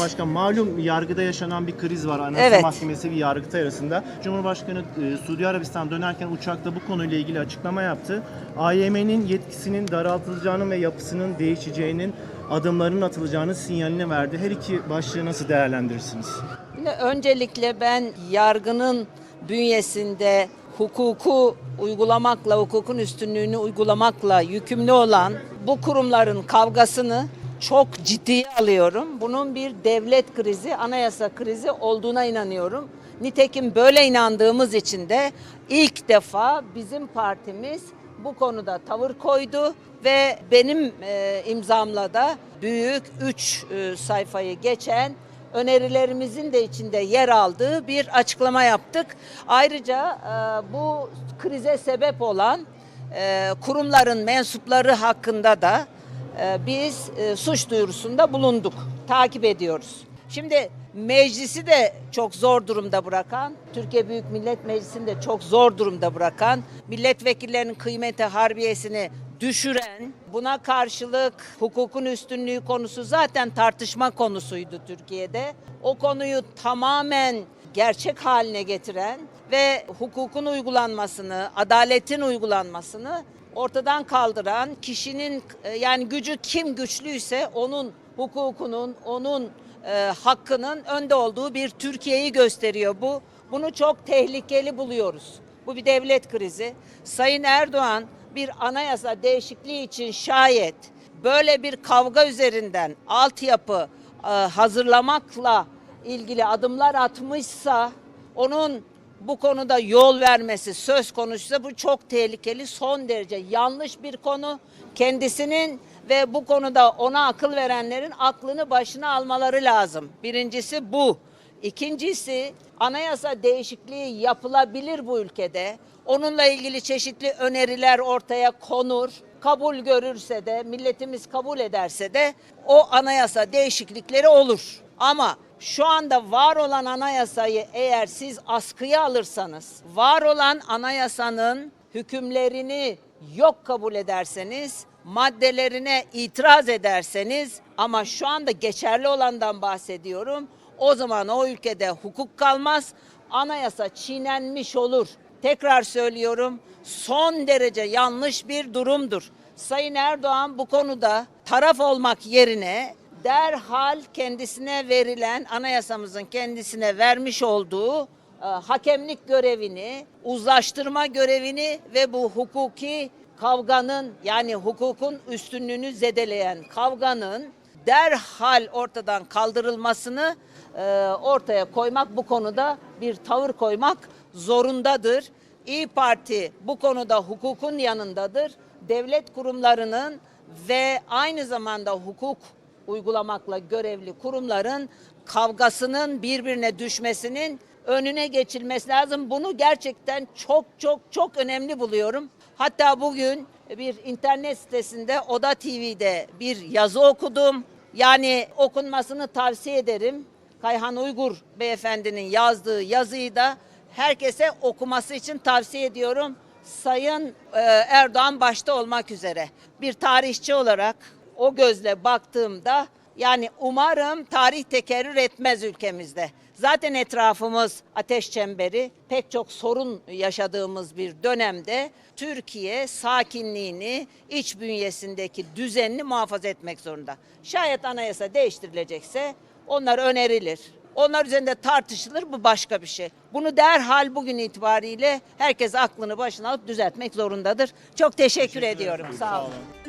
Başkan malum yargıda yaşanan bir kriz var. Anayasa Evet. Mahkemesi ve Yargıtay arasında. Cumhurbaşkanı e, Suudi Arabistan dönerken uçakta bu konuyla ilgili açıklama yaptı. AYM'nin yetkisinin daraltılacağının ve yapısının değişeceğinin adımlarının atılacağını sinyalini verdi. Her iki başlığı nasıl değerlendirirsiniz? Öncelikle ben yargının bünyesinde hukuku uygulamakla, hukukun üstünlüğünü uygulamakla yükümlü olan bu kurumların kavgasını çok ciddiye alıyorum. Bunun bir devlet krizi, anayasa krizi olduğuna inanıyorum. Nitekim böyle inandığımız için de ilk defa bizim partimiz bu konuda tavır koydu ve benim e, imzamla da büyük 3 sayfayı geçen önerilerimizin de içinde yer aldığı bir açıklama yaptık. Ayrıca e, bu krize sebep olan e, kurumların mensupları hakkında da e, biz e, suç duyurusunda bulunduk. Takip ediyoruz. Şimdi meclisi de çok zor durumda bırakan, Türkiye Büyük Millet Meclisi'ni de çok zor durumda bırakan, milletvekillerinin kıymeti harbiyesini düşüren, buna karşılık hukukun üstünlüğü konusu zaten tartışma konusuydu Türkiye'de. O konuyu tamamen gerçek haline getiren ve hukukun uygulanmasını, adaletin uygulanmasını ortadan kaldıran kişinin e, yani gücü kim güçlüyse onun hukukunun, onun e, hakkının önde olduğu bir Türkiye'yi gösteriyor bu. Bunu çok tehlikeli buluyoruz. Bu bir devlet krizi. Sayın Erdoğan bir anayasa değişikliği için şayet böyle bir kavga üzerinden altyapı e, hazırlamakla ilgili adımlar atmışsa onun bu konuda yol vermesi söz konusuysa bu çok tehlikeli, son derece yanlış bir konu. Kendisinin ve bu konuda ona akıl verenlerin aklını başına almaları lazım. Birincisi bu. İkincisi anayasa değişikliği yapılabilir bu ülkede. Onunla ilgili çeşitli öneriler ortaya konur. Kabul görürse de milletimiz kabul ederse de o anayasa değişiklikleri olur. Ama şu anda var olan anayasayı eğer siz askıya alırsanız, var olan anayasanın hükümlerini yok kabul ederseniz, maddelerine itiraz ederseniz ama şu anda geçerli olandan bahsediyorum. O zaman o ülkede hukuk kalmaz, anayasa çiğnenmiş olur. Tekrar söylüyorum, son derece yanlış bir durumdur. Sayın Erdoğan bu konuda taraf olmak yerine derhal kendisine verilen anayasamızın kendisine vermiş olduğu e, hakemlik görevini, uzlaştırma görevini ve bu hukuki kavganın yani hukukun üstünlüğünü zedeleyen kavganın derhal ortadan kaldırılmasını e, ortaya koymak bu konuda bir tavır koymak zorundadır. İyi Parti bu konuda hukukun yanındadır. Devlet kurumlarının ve aynı zamanda hukuk uygulamakla görevli kurumların kavgasının birbirine düşmesinin önüne geçilmesi lazım. Bunu gerçekten çok çok çok önemli buluyorum. Hatta bugün bir internet sitesinde Oda TV'de bir yazı okudum. Yani okunmasını tavsiye ederim. Kayhan Uygur beyefendinin yazdığı yazıyı da herkese okuması için tavsiye ediyorum. Sayın e, Erdoğan başta olmak üzere bir tarihçi olarak o gözle baktığımda yani umarım tarih tekerrür etmez ülkemizde. Zaten etrafımız ateş çemberi, pek çok sorun yaşadığımız bir dönemde Türkiye sakinliğini, iç bünyesindeki düzenini muhafaza etmek zorunda. Şayet anayasa değiştirilecekse onlar önerilir. Onlar üzerinde tartışılır bu başka bir şey. Bunu derhal bugün itibariyle herkes aklını başına alıp düzeltmek zorundadır. Çok teşekkür, ediyorum. Sağ olun.